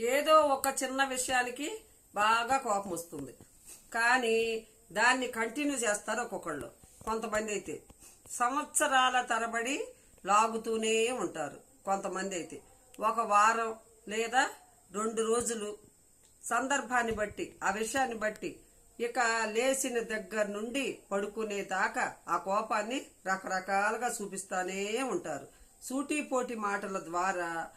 ఏదో ఒక చిన్న విషయానికి బాగా కోపం వస్తుంది. కానీ దాన్ని కంటిన్యూ చేస్తారు ఒక్కొక్కళ్ళు. కొంతమంది అయితే సంవత్సరాల తరబడి లాగుతూనే ఉంటారు. కొంతమంది అయితే ఒక వారం లేదా రెండు రోజులు సందర్భాన్ని బట్టి ఆ విషయాన్ని బట్టి ఇక లేచిన దగ్గర నుండి పడుకునే దాకా ఆ కోపాన్ని రకరకాలుగా చూపిస్తానే ఉంటారు. సూటిపోటి మాటల ద్వారా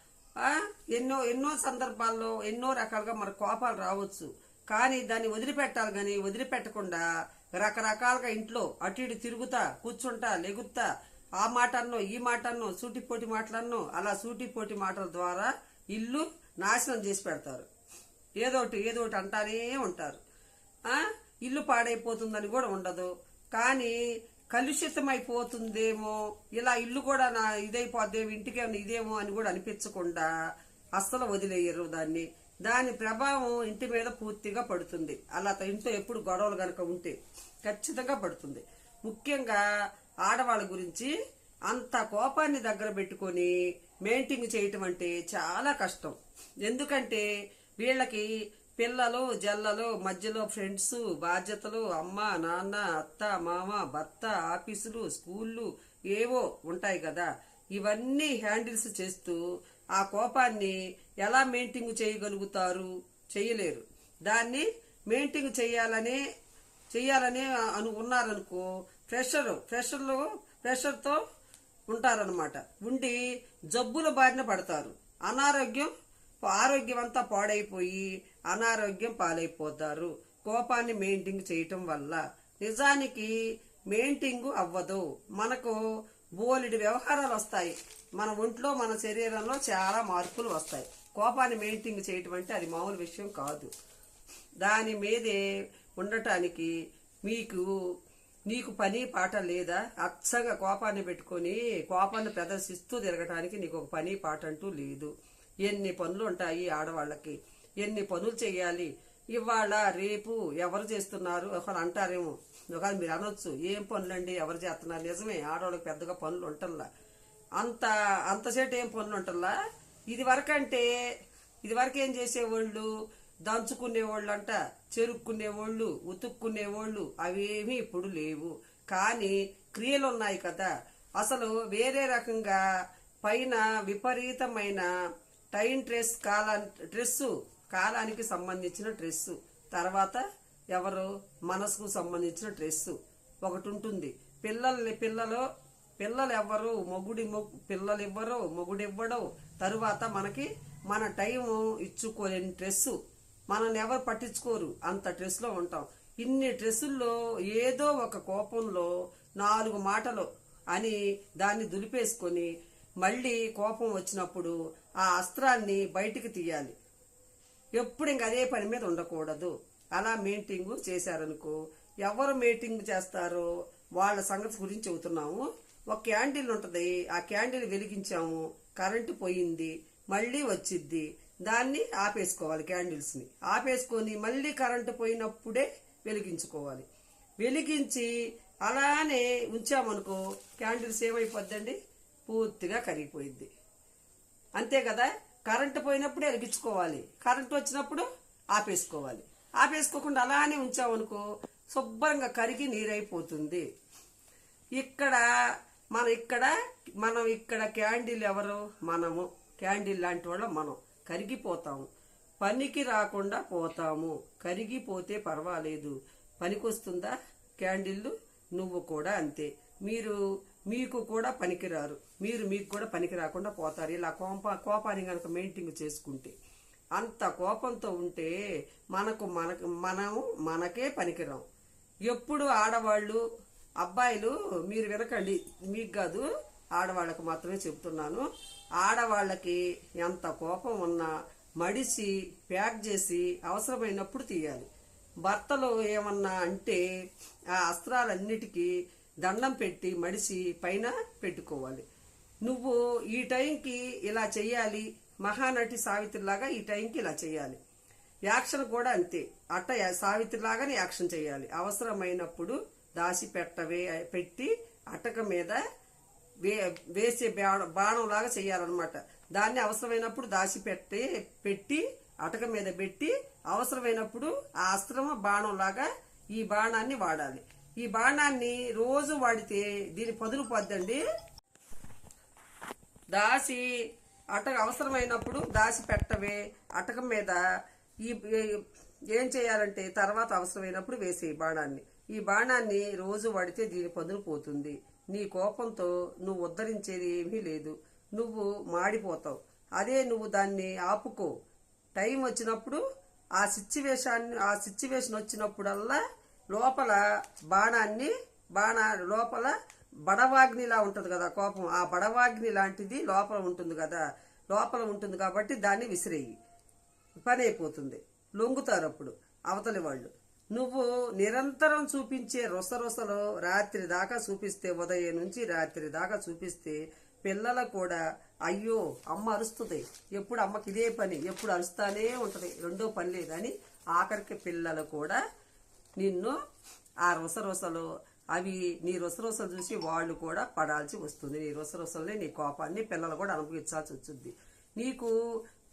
ఎన్నో ఎన్నో సందర్భాల్లో ఎన్నో రకాలుగా మన కోపాలు రావచ్చు. కానీ దాన్ని వదిలిపెట్టాలి కానీ వదిలిపెట్టకుండా రకరకాలుగా ఇంట్లో అటు ఇటు తిరుగుతా కూర్చుంటా లెగుతా ఆ మాట అన్నో ఈ మాట అన్నో సూటిపోటి మాటలన్నో అలా సూటిపోటి మాటల ద్వారా ఇల్లు నాశనం చేసి పెడతారు. ఏదోటి ఏదోటి అంటానే ఉంటారు. ఇల్లు పాడైపోతుందని కూడా ఉండదు. కానీ కలుషితమైపోతుందేమో ఇలా ఇల్లు కూడా నా ఇదైపోద్దేమో ఇంటికి ఏమైనా ఇదేమో అని కూడా అనిపించకుండా అస్సలు వదిలేయరు దాన్ని. దాని ప్రభావం ఇంటి మీద పూర్తిగా పడుతుంది. అలా ఇంట్లో ఎప్పుడు గొడవలు గనక ఉంటే ఖచ్చితంగా పడుతుంది. ముఖ్యంగా ఆడవాళ్ళ గురించి అంత కోపాన్ని దగ్గర పెట్టుకొని మెయింటైన్ చేయటం అంటే చాలా కష్టం. ఎందుకంటే వీళ్ళకి పిల్లలు జల్లలు మధ్యలో ఫ్రెండ్స్ బాధ్యతలు అమ్మ నాన్న అత్త మామ భర్త ఆఫీసులు స్కూళ్ళు ఏవో ఉంటాయి కదా. ఇవన్నీ హ్యాండిల్స్ చేస్తూ ఆ కోపాన్ని ఎలా మెయింటింగ్ చేయగలుగుతారు? చేయలేరు. దాన్ని మెయింటింగ్ చేయాలనే చెయ్యాలని అను ఉన్నారనుకో ప్రెషర్ ప్రెషర్లో ప్రెషర్తో ఉంటారనమాట ఉండి జబ్బుల బారిన పడతారు. అనారోగ్యం ఆరోగ్యం అంతా పాడైపోయి అనారోగ్యం పాలైపోతారు. కోపాన్ని మెయింటైన్ చేయటం వల్ల నిజానికి మెయింటైన్ అవ్వదు. మనకు బోలెడు వ్యవహారాలు వస్తాయి. మన ఒంట్లో మన శరీరంలో చాలా మార్పులు వస్తాయి. కోపాన్ని మెయింటైన్ చేయటం అంటే అది మామూలు విషయం కాదు. దాని మీదే ఉండటానికి మీకు నీకు పని పాట లేదా అచ్చగా కోపాన్ని పెట్టుకొని కోపాన్ని ప్రదర్శిస్తూ తిరగటానికి నీకు ఒక పని పాట అంటూ లేదు. ఎన్ని పనులు ఉంటాయి ఆడవాళ్ళకి? ఎన్ని పనులు చేయాలి? ఇవాళ రేపు ఎవరు చేస్తున్నారు? ఒకరు అంటారేమో. ఒకరు మీరు అనొచ్చు ఏం పనులండి ఎవరు చేస్తున్నారు? నిజమే ఆడవాళ్ళకి పెద్దగా పనులు ఉంటల్లా. అంత అంతసేటు ఏం పనులు ఉంటల్లా? ఇది వరకంటే ఇది వరకు ఏం చేసేవాళ్ళు? దంచుకునేవాళ్ళు అంట చెరుక్కునేవాళ్ళు ఉతుక్కునేవాళ్ళు అవేమీ ఇప్పుడు లేవు. కానీ క్రియలు ఉన్నాయి కదా. అసలు వేరే రకంగా పైన విపరీతమైన టైం డ్రెస్ కాలా డ్రెస్సు కాలానికి సంబంధించిన డ్రెస్సు. తర్వాత ఎవరు? మనసుకు సంబంధించిన డ్రెస్సు ఒకటి ఉంటుంది. పిల్లల్ని పిల్లలు పిల్లలు ఎవ్వరు మొగుడి మొగ్గు పిల్లలు ఇవ్వరు మొగుడు ఇవ్వడు తరువాత మనకి మన టైం ఇచ్చుకోలేని డ్రెస్సు. మనల్ని ఎవరు పట్టించుకోరు? అంత డ్రెస్లో ఉంటాం. ఇన్ని డ్రెస్సుల్లో ఏదో ఒక కోపంలో నాలుగు మాటలు అని దాన్ని దులిపేసుకొని మళ్ళీ కోపం వచ్చినప్పుడు ఆ అస్త్రాన్ని బయటికి తీయాలి. ఎప్పుడు ఇంక అదే పని మీద ఉండకూడదు. అలా మీటింగ్ చేశారనుకో ఎవరు మీటింగ్ చేస్తారో వాళ్ళ సంగతి గురించి చెబుతున్నాము. ఒక క్యాండిల్ ఉంటుంది ఆ క్యాండిల్ వెలిగించాము కరెంటు పోయింది మళ్ళీ వచ్చిద్ది. దాన్ని ఆపేసుకోవాలి క్యాండిల్స్ని. ఆపేసుకొని మళ్ళీ కరెంటు పోయినప్పుడే వెలిగించుకోవాలి. వెలిగించి అలానే ఉంచామనుకో క్యాండిల్స్ ఏమైపోద్దండి? పూర్తిగా కరిగిపోయింది. అంతే కదా? కరెంటు పోయినప్పుడు వెలిగించుకోవాలి కరెంటు వచ్చినప్పుడు ఆపేసుకోవాలి. ఆపేసుకోకుండా అలానే ఉంచామనుకో శుభ్రంగా కరిగి నీరైపోతుంది. ఇక్కడ మనం ఇక్కడ మనం ఇక్కడ క్యాండిల్ ఎవరు? మనము. క్యాండిల్ లాంటి వాళ్ళం మనం. కరిగిపోతాము. పనికి రాకుండా పోతాము. కరిగిపోతే పర్వాలేదు. పనికొస్తుందా క్యాండిల్ నువ్వు కూడా అంతే. మీరు మీకు కూడా పనికిరారు. మీరు మీకు కూడా పనికి రాకుండా పోతారు. ఇలా కోప కోపాన్ని కనుక మెయింటైన్ చేసుకుంటే అంత కోపంతో ఉంటే మనకు మనకు మనము మనకే పనికిరాం. ఎప్పుడు ఆడవాళ్ళు అబ్బాయిలు మీరు వినకండి మీకు కాదు ఆడవాళ్ళకు మాత్రమే చెప్తున్నాను. ఆడవాళ్ళకి ఎంత కోపం ఉన్నా మడిసి ప్యాక్ చేసి అవసరమైనప్పుడు తీయాలి. భర్తలు ఏమన్నా అంటే ఆ అస్త్రాలన్నిటికీ దండం పెట్టి మడిసి పైన పెట్టుకోవాలి. నువ్వు ఈ టైంకి ఇలా చెయ్యాలి మహానటి సావిత్రిలాగా ఈ టైంకి ఇలా చేయాలి యాక్షన్ కూడా అంతే. అట్ట సావిత్రిలాగానే యాక్షన్ చేయాలి అవసరమైనప్పుడు దాసి పెట్టవే పెట్టి అటక మీద వే వేసే బాణం బాణంలాగా చేయాలన్నమాట దాన్ని అవసరమైనప్పుడు దాసి పెట్టి పెట్టి అటక మీద పెట్టి అవసరమైనప్పుడు ఆ అస్త్రమ బాణం లాగా ఈ బాణాన్ని వాడాలి. ఈ బాణాన్ని రోజు వాడితే దీని పదులు పొద్దండి. దాసి అటక అవసరమైనప్పుడు దాసి పెట్టవే. అటకం మీద ఈ ఏం చేయాలంటే తర్వాత అవసరమైనప్పుడు వేసే బాణాన్ని. ఈ బాణాన్ని రోజు వాడితే దీని పదులు పోతుంది. నీ కోపంతో నువ్వు ఉద్ధరించేది ఏమీ లేదు. నువ్వు మాడిపోతావు. అదే నువ్వు దాన్ని ఆపుకో. టైం వచ్చినప్పుడు ఆ సిచ్యువేషన్ ఆ సిచ్యువేషన్ వచ్చినప్పుడల్లా లోపల బాణాన్ని బాణ లోపల బడవాగ్నిలా ఉంటుంది కదా కోపం. ఆ బడవాగ్ని లాంటిది లోపల ఉంటుంది కదా. లోపల ఉంటుంది కాబట్టి దాన్ని విసిరేయి. పని అయిపోతుంది. లొంగుతారు అప్పుడు అవతలి వాళ్ళు. నువ్వు నిరంతరం చూపించే రొసరొసలో రాత్రి దాకా చూపిస్తే ఉదయం నుంచి రాత్రి దాకా చూపిస్తే పిల్లలు కూడా అయ్యో అమ్మ అరుస్తుంది. ఎప్పుడు అమ్మకి ఇదే పని ఎప్పుడు అరుస్తానే ఉంటుంది. రెండో పని లేదని ఆఖరికి పిల్లలు కూడా నిన్ను ఆ రొసరొసలు అవి నీ రొసరొసలు చూసి వాళ్ళు కూడా పడాల్సి వస్తుంది. నీ రొసరొసల్ని నీ కోపాన్ని పిల్లలు కూడా అనుభవించాల్సి వచ్చింది. నీకు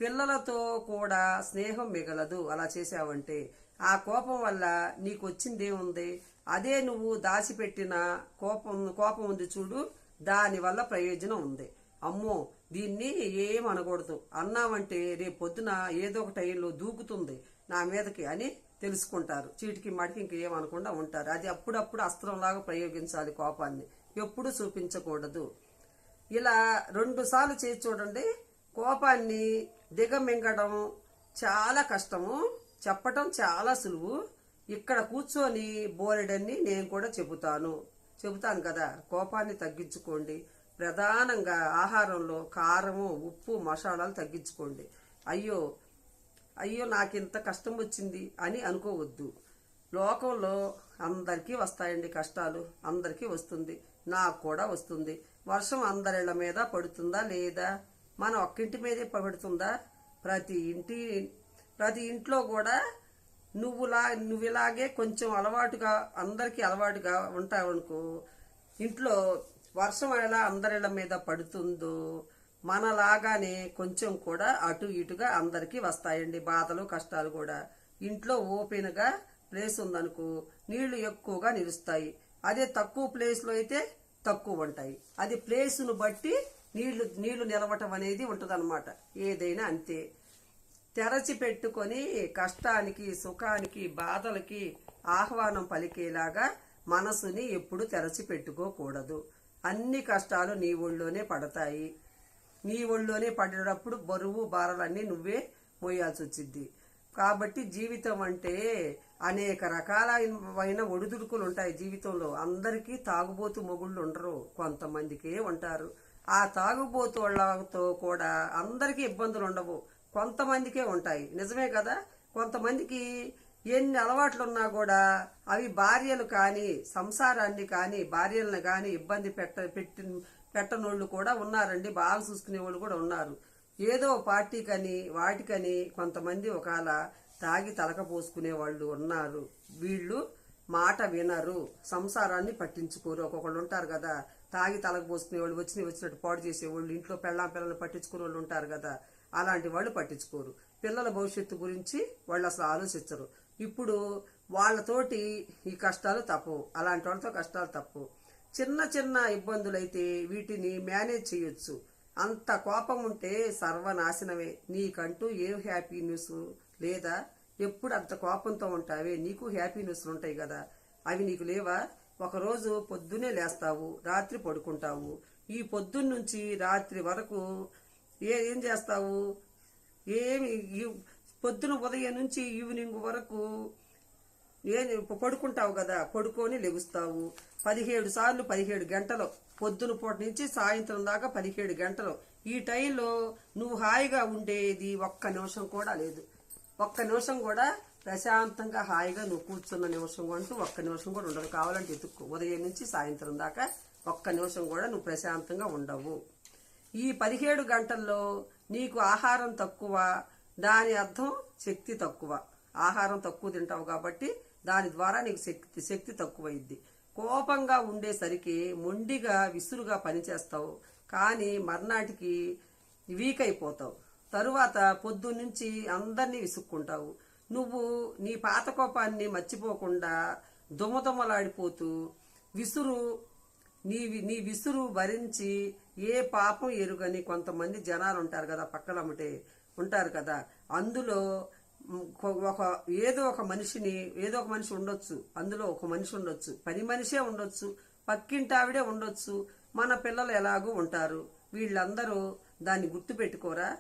పిల్లలతో కూడా స్నేహం మిగలదు. అలా చేసావంటే ఆ కోపం వల్ల నీకు వచ్చిందేముంది అదే నువ్వు దాచిపెట్టిన కోపం కోపం ఉంది చూడు దానివల్ల ప్రయోజనం ఉంది. అమ్మో దీన్ని ఏం అనకూడదు. అన్నామంటే రేపు పొద్దున ఏదో ఒక టైంలో దూకుతుంది నా మీదకి అని తెలుసుకుంటారు. చీటికి మాటికి ఇంకేమనకుండా ఉంటారు. అది అప్పుడప్పుడు అస్త్రంలాగా ప్రయోగించాలి కోపాన్ని. ఎప్పుడు చూపించకూడదు. ఇలా రెండు సార్లు చేసి చూడండి. కోపాన్ని దిగమింగడం చాలా కష్టము. చెప్పటం చాలా సులువు. ఇక్కడ కూర్చొని బోలెడన్ని నేను కూడా చెబుతాను. చెబుతాను కదా కోపాన్ని తగ్గించుకోండి. ప్రధానంగా ఆహారంలో కారము ఉప్పు మసాలాలు తగ్గించుకోండి. అయ్యో అయ్యో నాకింత కష్టం వచ్చింది అని అనుకోవద్దు. లోకంలో అందరికీ వస్తాయండి కష్టాలు. అందరికీ వస్తుంది. నాకు కూడా వస్తుంది. వర్షం అందరిళ్ళ మీద పడుతుందా లేదా? మన ఒక్కింటి మీదే పడుతుందా? ప్రతి ఇంటి ప్రతి ఇంట్లో కూడా నువ్వులా నువ్వు ఇలాగే కొంచెం అలవాటుగా అందరికీ అలవాటుగా ఉంటావనుకో ఇంట్లో వర్షం ఎలా అందరిళ్ళ మీద పడుతుందో మనలాగానే కొంచెం కూడా అటు ఇటుగా అందరికీ వస్తాయండి బాధలు కష్టాలు కూడా. ఇంట్లో ఓపెన్గా ప్లేస్ ఉందనుకో నీళ్ళు ఎక్కువగా నిలుస్తాయి. అదే తక్కువ ప్లేస్లో అయితే తక్కువ ఉంటాయి. అది ప్లేసును బట్టి నీళ్ళు నీళ్ళు నిలవటం అనేది ఉంటుందన్నమాట. ఏదైనా అంతే. తెరచి పెట్టుకొని కష్టానికి సుఖానికి బాధలకి ఆహ్వానం పలికేలాగా మనసుని ఎప్పుడు తెరచి పెట్టుకోకూడదు. అన్ని కష్టాలు నీ ఒళ్ళోనే పడతాయి. నీ ఒళ్ళోనే పడేటప్పుడు బరువు భారాలన్నీ నువ్వే మోయాల్సి వచ్చింది కాబట్టి జీవితం అంటే అనేక రకాలైన ఒడిదుడుకులు ఉంటాయి జీవితంలో. అందరికీ తాగుబోతు మొగుళ్ళు ఉండరు కొంతమందికే ఉంటారు. ఆ తాగుబోతు వాళ్ళతో కూడా అందరికీ ఇబ్బందులు ఉండవు కొంతమందికే ఉంటాయి. నిజమే కదా? కొంతమందికి ఎన్ని అలవాట్లు ఉన్నా కూడా అవి భార్యలు కానీ సంసారాన్ని కానీ భార్యలను కానీ ఇబ్బంది పెట్ట పెట్టి పెట్టనోళ్ళు కూడా ఉన్నారండి. బాగా చూసుకునే వాళ్ళు కూడా ఉన్నారు. ఏదో పార్టీకని వాటికని కొంతమంది ఒకవేళ తాగి తలక పోసుకునే వాళ్ళు ఉన్నారు. వీళ్ళు మాట వినరు. సంసారాన్ని పట్టించుకోరు. ఒక్కొక్కళ్ళు ఉంటారు కదా. తాగి తలకు పోసుకునే వాళ్ళు వచ్చిన వచ్చినట్టు పాడు చేసేవాళ్ళు ఇంట్లో పెళ్ళాం పిల్లలు పట్టించుకునే వాళ్ళు ఉంటారు కదా. అలాంటి వాళ్ళు పట్టించుకోరు. పిల్లల భవిష్యత్తు గురించి వాళ్ళు అసలు ఆలోచించరు. ఇప్పుడు వాళ్ళతోటి ఈ కష్టాలు తప్పవు అలాంటి వాళ్ళతో కష్టాలు తప్పు. చిన్న చిన్న ఇబ్బందులైతే వీటిని మేనేజ్ చేయొచ్చు. అంత కోపం ఉంటే సర్వనాశనమే. నీకంటూ ఏం హ్యాపీ న్యూస్ లేదా? ఎప్పుడు అంత కోపంతో ఉంటావే? నీకు హ్యాపీ న్యూస్లు ఉంటాయి కదా. అవి నీకు లేవా? ఒకరోజు పొద్దునే లేస్తావు రాత్రి పడుకుంటావు. ఈ పొద్దున్న నుంచి రాత్రి వరకు ఏ ఏం చేస్తావు? ఏమి పొద్దున ఉదయం నుంచి ఈవినింగ్ వరకు ఏ పడుకుంటావు కదా పడుకొని లెగుస్తావు. పదిహేడు సార్లు పదిహేడు గంటలు. పొద్దున పూట నుంచి సాయంత్రం దాకా పదిహేడు గంటలు. ఈ టైంలో నువ్వు హాయిగా ఉండేది ఒక్క నిమిషం కూడా లేదు. ఒక్క నిమిషం కూడా ప్రశాంతంగా హాయిగా నువ్వు కూర్చున్న నిమిషం అంటూ ఒక్క నిమిషం కూడా ఉండదు. కావాలంటే ఎత్తుక్కో. ఉదయం నుంచి సాయంత్రం దాకా ఒక్క నిమిషం కూడా నువ్వు ప్రశాంతంగా ఉండవు. ఈ పదిహేడు గంటల్లో నీకు ఆహారం తక్కువ. దాని అర్థం శక్తి తక్కువ. ఆహారం తక్కువ తింటావు కాబట్టి దాని ద్వారా నీకు శక్తి శక్తి తక్కువైద్ది. కోపంగా ఉండేసరికి మొండిగా విసురుగా పనిచేస్తావు. కానీ మర్నాటికి వీక్ అయిపోతావు తరువాత పొద్దు నుంచి అందరినీ విసుక్కుంటావు. నువ్వు నీ పాత కోపాన్ని మర్చిపోకుండా దుమదుమలాడిపోతూ విసురు నీ వి- నీ విసురు భరించి ఏ పాపం ఎరుగని కొంతమంది జనాలు ఉంటారు కదా పక్కలమ్మటే ఉంటారు కదా. అందులో ఒక ఏదో ఒక మనిషిని ఏదో ఒక మనిషి ఉండొచ్చు. అందులో ఒక మనిషి ఉండొచ్చు. పని మనిషే ఉండొచ్చు. పక్కింటి ఆవిడే ఉండొచ్చు. మన పిల్లలు ఎలాగూ ఉంటారు. వీళ్ళందరూ దాన్ని గుర్తుపెట్టుకోరా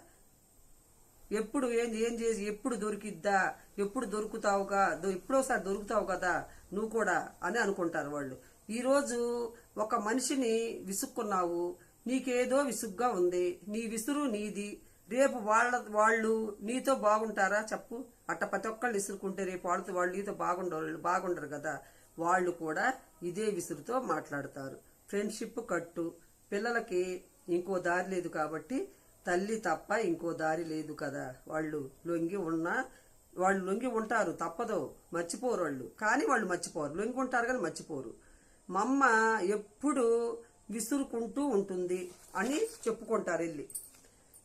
ఎప్పుడు ఏం ఏం చేసి ఎప్పుడు దొరికిద్దా? ఎప్పుడు దొరుకుతావుగా? ఎప్పుడోసారి దొరుకుతావు కదా? నువ్వు కూడా అని అనుకుంటారు వాళ్ళు. ఈరోజు ఒక మనిషిని విసుక్కున్నావు. నీకేదో విసుగ్గా ఉంది. నీ విసురు నీది. రేపు వాళ్ళ వాళ్ళు నీతో బాగుంటారా చెప్పు? అట్ట ప్రతి ఒక్కళ్ళు విసురుకుంటే రేపు వాళ్ళతో వాళ్ళు నీతో బాగుండరు బాగుండరు కదా. వాళ్ళు కూడా ఇదే విసురుతో మాట్లాడతారు. ఫ్రెండ్షిప్ కట్టు. పిల్లలకి ఇంకో దారి లేదు కాబట్టి తల్లి తప్ప ఇంకో దారి లేదు కదా. వాళ్ళు లొంగి ఉన్నా వాళ్ళు లొంగి ఉంటారు తప్పదు. మర్చిపోరు వాళ్ళు. కానీ వాళ్ళు మర్చిపోరు. లొంగి ఉంటారు కానీ మర్చిపోరు. మమ్మ ఎప్పుడు విసురుకుంటూ ఉంటుంది అని చెప్పుకుంటారు వెళ్ళి.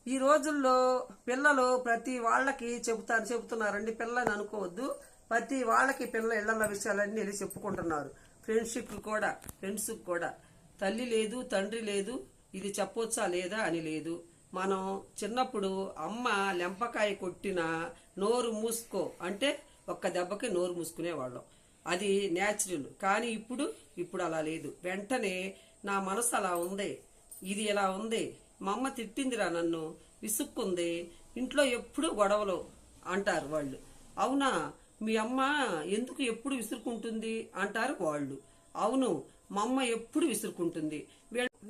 ఈ రోజుల్లో పిల్లలు ప్రతి వాళ్ళకి చెబుతారు చెబుతున్నారండి. పిల్లని అనుకోవద్దు. ప్రతి వాళ్ళకి పిల్లల ఇళ్ళ విషయాలన్నీ వెళ్ళి చెప్పుకుంటున్నారు. ఫ్రెండ్షిప్ కూడా ఫ్రెండ్స్ కూడా. తల్లి లేదు తండ్రి లేదు. ఇది చెప్పొచ్చా లేదా అని లేదు. మనం చిన్నప్పుడు అమ్మ లెంపకాయ కొట్టిన నోరు మూసుకో అంటే ఒక్క దెబ్బకి నోరు మూసుకునేవాళ్ళం. అది న్యాచురల్ కానీ ఇప్పుడు ఇప్పుడు అలా లేదు. వెంటనే నా మనసు అలా ఉంది. ఇది ఇలా ఉంది. మా అమ్మ తిట్టిందిరా నన్ను. విసుక్కుంది. ఇంట్లో ఎప్పుడూ గొడవలు అంటారు వాళ్ళు. అవునా? మీ అమ్మ ఎందుకు ఎప్పుడు విసురుకుంటుంది? అంటారు వాళ్ళు. అవును మా అమ్మ ఎప్పుడు విసురుకుంటుంది?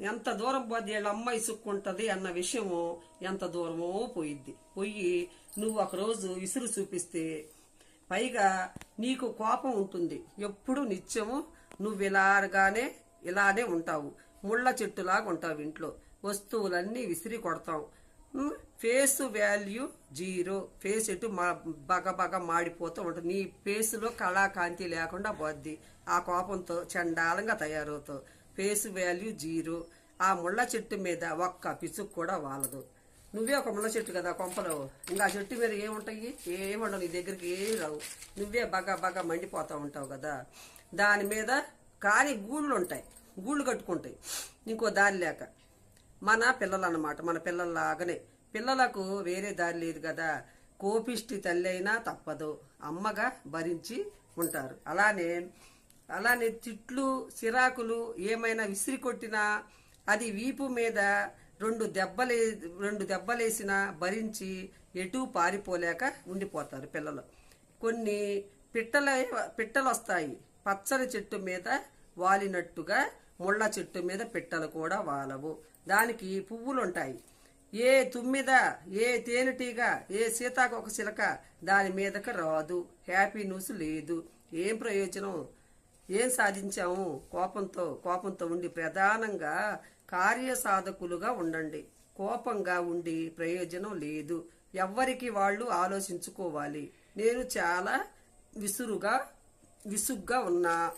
ఎంత దూరం పోద్ది వీళ్ళ అమ్మ విసుక్కుంటుంది అన్న విషయము ఎంత దూరమో పోయిద్ది. పోయి నువ్వు ఒకరోజు విసురు చూపిస్తే పైగా నీకు కోపం ఉంటుంది. ఎప్పుడు నిత్యము నువ్వు ఇలాగానే ఇలానే ఉంటావు. ముళ్ళ చెట్టులాగా ఉంటావు ఇంట్లో. వస్తువులన్నీ విసిరి కొడతాం ఫేస్ వాల్యూ జీరో. ఫేస్ ఎటు మా బగ బగ మాడిపోతూ ఉంటుంది. నీ ఫేస్లో కళాకాంతి లేకుండా పోద్ది. ఆ కోపంతో చండాలంగా తయారవుతావు. Face value zero. ఆ ముళ్ళ చెట్టు మీద ఒక్క పిసుకు కూడా వాలదు. నువ్వే ఒక ముళ్ళ చెట్టు కదా కొంపలో. ఇంకా ఆ చెట్టు మీద ఏముంటాయి? ఏముండవు నీ దగ్గరికి ఏం రావు. నువ్వే బాగా బాగా మండిపోతూ ఉంటావు కదా. దాని మీద కానీ గూళ్ళు ఉంటాయి. గూళ్ళు కట్టుకుంటాయి. ఇంకో దారి లేక. మన పిల్లలన్నమాట మన పిల్లల్లాగానే. పిల్లలకు వేరే దారి లేదు కదా. కోపిష్టి తల్లి అయినా తప్పదు. అమ్మగా భరించి ఉంటారు. అలానే అలానే తిట్లు సిరాకులు ఏమైనా విసిరి కొట్టినా అది వీపు మీద రెండు దెబ్బలే రెండు దెబ్బలేసినా భరించి ఎటూ పారిపోలేక ఉండిపోతారు పిల్లలు. కొన్ని పిట్టల పిట్టలు వస్తాయి పచ్చని చెట్టు మీద వాలినట్టుగా ముళ్ళ చెట్టు మీద పిట్టలు కూడా వాలవు. దానికి పువ్వులు ఉంటాయి ఏ తుమ్మిద ఏ తేనెటీగ ఏ సీతాకొక చిలక దాని మీదకి రాదు. హ్యాపీ న్యూస్ లేదు. ఏం ప్రయోజనం? ఏం సాధించాము? కోపంతో కోపంతో ఉండి ప్రధానంగా కార్యసాధకులుగా ఉండండి. కోపంగా ఉండి ప్రయోజనం లేదు. ఎవ్వరికి వాళ్ళు ఆలోచించుకోవాలి. నేను చాలా విసురుగా విసుగ్గా ఉన్నా.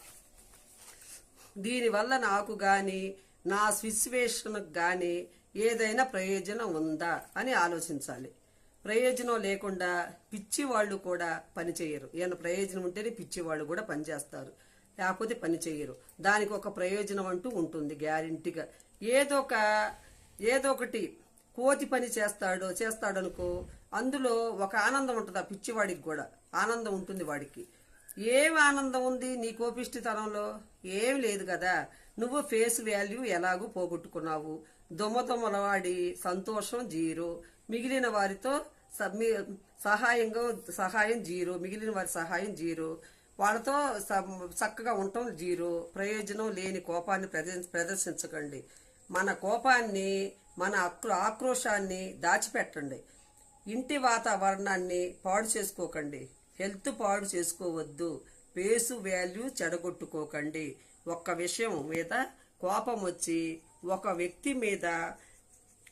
దీనివల్ల నాకు కానీ నా సిచ్యువేషన్కి కానీ ఏదైనా ప్రయోజనం ఉందా అని ఆలోచించాలి. ప్రయోజనం లేకుండా పిచ్చి వాళ్ళు కూడా పని చేయరు ఏమైనా ప్రయోజనం ఉంటేనే పిచ్చి వాళ్ళు కూడా పనిచేస్తారు. లేకపోతే పని చేయరు దానికి ఒక ప్రయోజనం అంటూ ఉంటుంది గ్యారంటీగా. ఏదో ఒక ఏదో ఒకటి కోతి పని చేస్తాడు చేస్తాడనుకో అందులో ఒక ఆనందం ఉంటుంది ఆ పిచ్చివాడికి కూడా. ఆనందం ఉంటుంది వాడికి. ఏం ఆనందం ఉంది నీ కోపిష్టితనంలో? ఏం లేదు కదా. నువ్వు ఫేస్ వాల్యూ ఎలాగూ పోగొట్టుకున్నావు? దొమ్మదొమ్మలవాడి సంతోషం జీరో. మిగిలిన వారితో సహాయంగా సహాయం జీరో. మిగిలిన వారి సహాయం జీరో. వాళ్ళతో చక్కగా ఉండటం జీరో. ప్రయోజనం లేని కోపాన్ని ప్రదర్శ- ప్రదర్శించకండి. మన కోపాన్ని మన అక్రో ఆక్రోశాన్ని దాచిపెట్టండి. ఇంటి వాతావరణాన్ని పాడు చేసుకోకండి. హెల్త్ పాడు చేసుకోవద్దు. పేసు వాల్యూ చెడగొట్టుకోకండి. ఒక్క విషయం మీద కోపం వచ్చి ఒక వ్యక్తి మీద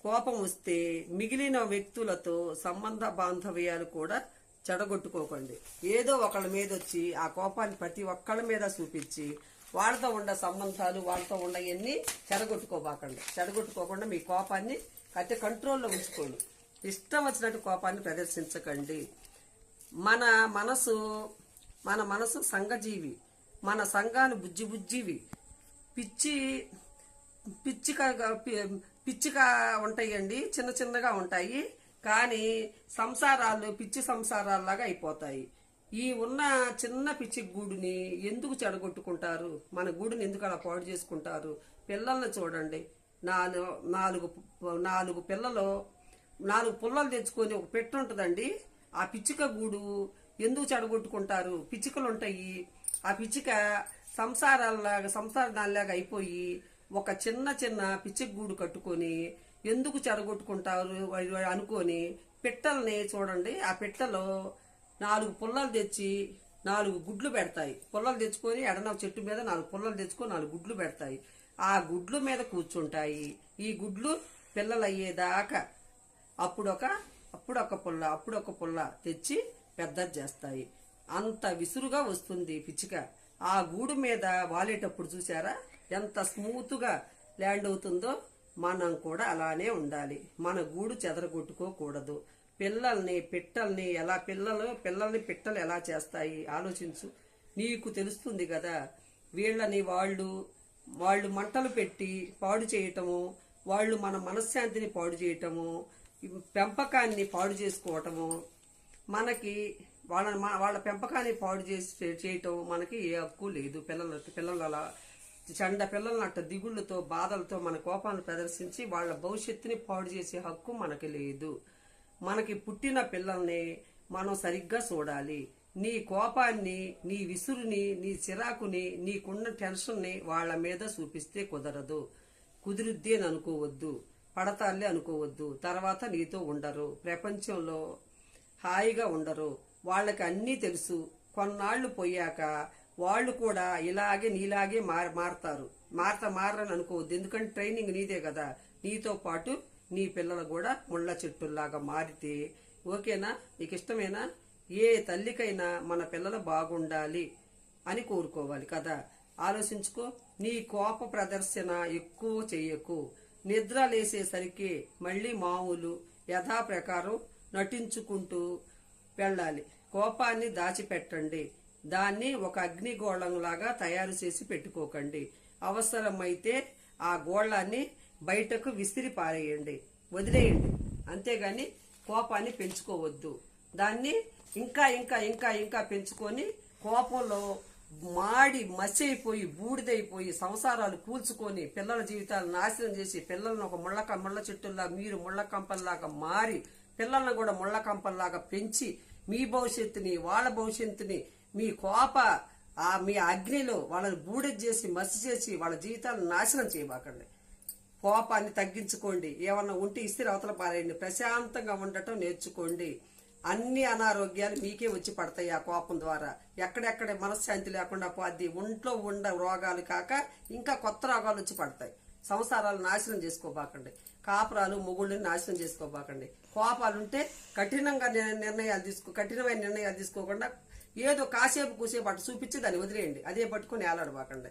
కోపం వస్తే మిగిలిన వ్యక్తులతో సంబంధ బాంధవ్యాలు కూడా చెడగొట్టుకోకండి. ఏదో ఒకళ్ళ మీద వచ్చి ఆ కోపాన్ని ప్రతి ఒక్కళ్ళ మీద చూపించి వాళ్ళతో ఉండే సంబంధాలు వాళ్ళతో ఉండవన్నీ చెడగొట్టుకోబాకండి. చెడగొట్టుకోకుండా మీ కోపాన్ని అయితే కంట్రోల్లో ఉంచుకోండి. ఇష్టం వచ్చినట్టు కోపాన్ని ప్రదర్శించకండి. మన మనసు మన మనసు సంఘజీవి. మన సంఘాన్ని బుజ్జి బుజ్జివి. పిచ్చి పిచ్చిక పిచ్చిక ఉంటాయండి చిన్న చిన్నగా ఉంటాయి. కానీ సంసారాలు పిచ్చి సంసారాల్లాగా అయిపోతాయి. ఈ ఉన్న చిన్న పిచ్చి గూడుని ఎందుకు చెడగొట్టుకుంటారు? మన గూడుని ఎందుకు అలా పాడు చేసుకుంటారు? పిల్లల్ని చూడండి. నాలుగు నాలుగు నాలుగు పిల్లలు నాలుగు పుల్లలు తెచ్చుకొని ఒక పెట్టు ఉంటుందండి. ఆ పిచ్చుక గూడు ఎందుకు చెడగొట్టుకుంటారు? పిచ్చుకలు ఉంటాయి ఆ పిచ్చుక సంసారాల్లాగా సంసార దానిలాగా అయిపోయి ఒక చిన్న చిన్న పిచ్చిక గూడు కట్టుకొని ఎందుకు చెడగొట్టుకుంటారు? అనుకొని పిట్టల్ని చూడండి ఆ పిట్టలో నాలుగు పుల్లలు తెచ్చి నాలుగు గుడ్లు పెడతాయి. పుల్లలు తెచ్చుకొని ఎడన చెట్టు మీద నాలుగు పుల్లలు తెచ్చుకొని నాలుగు గుడ్లు పెడతాయి. ఆ గుడ్లు మీద కూర్చుంటాయి. ఈ గుడ్లు పిల్లలు అయ్యేదాకా అప్పుడొక ఒక పుల్ల అప్పుడొక పుల్ల తెచ్చి పెద్దది చేస్తాయి. అంత విసురుగా వస్తుంది పిచ్చిక. ఆ గూడు మీద వాలేటప్పుడు చూసారా ఎంత స్మూత్గా ల్యాండ్ అవుతుందో మనం కూడా అలానే ఉండాలి. మన గూడు చెదరగొట్టుకోకూడదు. పిల్లల్ని పిట్టల్ని ఎలా పిల్లలు పిల్లల్ని పిట్టలు ఎలా చేస్తాయి? ఆలోచించు. నీకు తెలుస్తుంది కదా వీళ్ళని వాళ్ళు వాళ్ళు మంటలు పెట్టి పాడు చేయటము వాళ్ళు మన మనశ్శాంతిని పాడు చేయటము పెంపకాన్ని పాడు చేసుకోవటము మనకి వాళ్ళ మన- వాళ్ళ పెంపకాన్ని పాడు చేసి చేయటం మనకి ఏ హక్కు లేదు. పిల్లల పిల్లలు అలా చండ పిల్లలను అట్ట దిగుళ్ళతో బాధలతో మన కోపాన్ని ప్రదర్శించి వాళ్ళ భవిష్యత్తుని పాడు చేసే హక్కు మనకి లేదు. మనకి పుట్టిన పిల్లల్ని మనం సరిగ్గా చూడాలి. నీ కోపాన్ని నీ విసురుని నీ చిరాకుని నీకున్న టెన్షన్ని వాళ్ళ మీద చూపిస్తే కుదరదు. కుదిరిద్ది అనుకోవద్దు. పడతాళ్ళే అనుకోవద్దు. తర్వాత నీతో ఉండరు. ప్రపంచంలో హాయిగా ఉండరు. వాళ్ళకి అన్నీ తెలుసు. కొన్నాళ్ళు పోయాక వాళ్ళు కూడా ఇలాగే నీలాగే మార్ మారతారు. మారత మారని అనుకోవద్దు. ఎందుకంటే ట్రైనింగ్ నీదే కదా. నీతో పాటు నీ పిల్లలు కూడా ముళ్ళ చెట్టుల్లాగా మారితే ఓకేనా? నీకు ఇష్టమేనా ఏ తల్లికైనా మన పిల్లలు బాగుండాలి అని కోరుకోవాలి కదా. ఆలోచించుకో. నీ కోప ప్రదర్శన ఎక్కువ చేయకు. నిద్ర లేసేసరికి మళ్ళీ మామూలు యథాప్రకారం నటించుకుంటూ వెళ్ళాలి. కోపాన్ని దాచిపెట్టండి. దాన్ని ఒక అగ్నిగోళంలాగా తయారు చేసి పెట్టుకోకండి. అవసరమైతే ఆ గోళాన్ని బయటకు విసిరి పారేయండి. వదిలేయండి. అంతేగాని కోపాన్ని పెంచుకోవద్దు. దాన్ని ఇంకా ఇంకా ఇంకా ఇంకా పెంచుకొని కోపంలో మాడి మసి అయిపోయి బూడిదైపోయి సంసారాలు కూల్చుకొని పిల్లల జీవితాలు నాశనం చేసి పిల్లలను ఒక ముళ్ళ ముళ్ళ చెట్టుల్లా మీరు ముళ్ళ కంపల్లాగా మారి పిల్లలను కూడా ముళ్ళ కంపల్లాగా పెంచి మీ భవిష్యత్తుని వాళ్ళ భవిష్యత్తుని మీ కోప ఆ మీ అగ్నిలో వాళ్ళని బూడిద చేసి మసి చేసి వాళ్ళ జీవితాలను నాశనం చేయబాకండి. కోపాన్ని తగ్గించుకోండి. ఏమన్నా ఉంటే ఇస్తే అవతల పారేయండి. ప్రశాంతంగా ఉండటం నేర్చుకోండి. అన్ని అనారోగ్యాలు మీకే వచ్చి పడతాయి ఆ కోపం ద్వారా. ఎక్కడెక్కడ మనశ్శాంతి లేకుండా పోద్ది ఒంట్లో ఉండ రోగాలు కాక ఇంకా కొత్త రోగాలు వచ్చి పడతాయి. సంసారాలు నాశనం చేసుకోబాకండి. కాపురాలు మొగుళ్ళని నాశనం చేసుకోబాకండి. కోపాలుంటే కఠినంగా నిర్ణయాలు తీసుకో కఠినమైన నిర్ణయాలు తీసుకోకుండా ఏదో కాసేపు కూసేపు అటు చూపించి దాన్ని వదిలేయండి. అదే పట్టుకొని ఏలాడబాకండి.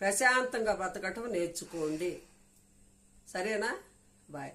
ప్రశాంతంగా బ్రతకటం నేర్చుకోండి. సరేనా? బాయ్.